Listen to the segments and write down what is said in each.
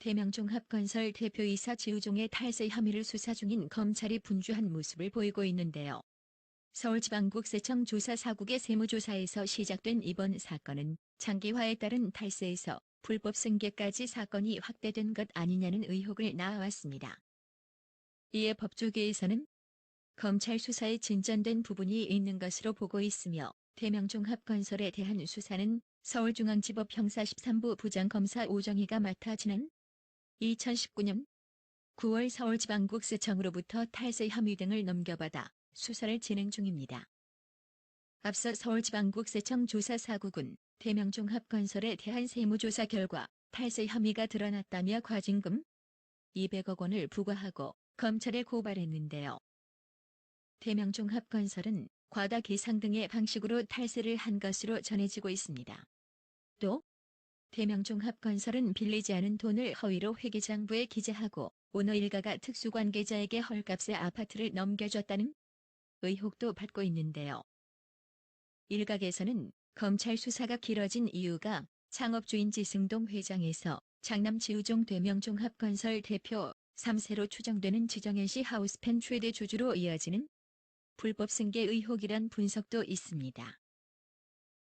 대명종합건설 대표이사 지우종의 탈세 혐의를 수사 중인 검찰이 분주한 모습을 보이고 있는데요. 서울지방국세청 조사 사국의 세무조사에서 시작된 이번 사건은 장기화에 따른 탈세에서 불법 승계까지 사건이 확대된 것 아니냐는 의혹을 낳아왔습니다. 이에 법조계에서는 검찰 수사에 진전된 부분이 있는 것으로 보고 있으며 대명종합건설에 대한 수사는 서울중앙지법 형사 13부 부장검사 오정희가 맡아 지난 2019년 9월 서울지방국세청으로부터 탈세 혐의 등을 넘겨받아 수사를 진행 중입니다. 앞서 서울지방국세청 조사 사국은 대명종합건설에 대한 세무조사 결과 탈세 혐의가 드러났다며 과징금 200억 원을 부과하고 검찰에 고발했는데요. 대명종합건설은 과다 계상 등의 방식으로 탈세를 한 것으로 전해지고 있습니다. 또 대명종합건설은 빌리지 않은 돈을 허위로 회계장부에 기재하고 오너 일가가 특수관계자에게 헐값에 아파트를 넘겨줬다는 의혹도 받고 있는데요. 일각에서는 검찰 수사가 길어진 이유가 창업주인 지승동 회장에서 장남 지우종 대명종합건설 대표 3세로 추정되는 지정현 씨 하우스펜 최대 주주로 이어지는 불법 승계 의혹이란 분석도 있습니다.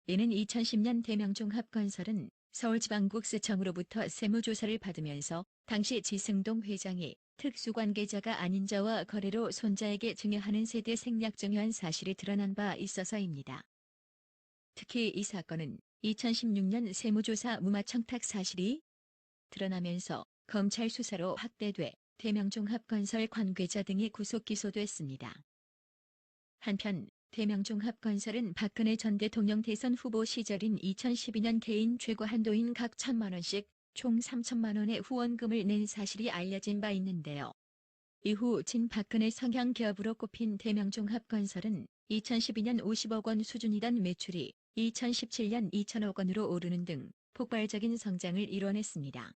이는 2010년 대명종합건설은 서울지방국세청으로부터 세무조사를 받으면서 당시 지승동 회장이 특수관계자가 아닌 자와 거래로 손자에게 증여하는 세대 생략 증여한 사실이 드러난 바 있어서입니다. 특히 이 사건은 2016년 세무조사 무마청탁 사실이 드러나면서 검찰 수사로 확대돼 대명종합건설 관계자 등이 구속 기소됐습니다. 한편 대명종합건설은 박근혜 전 대통령 대선 후보 시절인 2012년 개인 최고 한도인 각 천만 원씩 총 3천만 원의 후원금을 낸 사실이 알려진 바 있는데요. 이후 진 박근혜 성향 기업으로 꼽힌 대명종합건설은 2012년 50억 원 수준이던 매출이 2017년 2천억 원으로 오르는 등 폭발적인 성장을 이뤄냈습니다.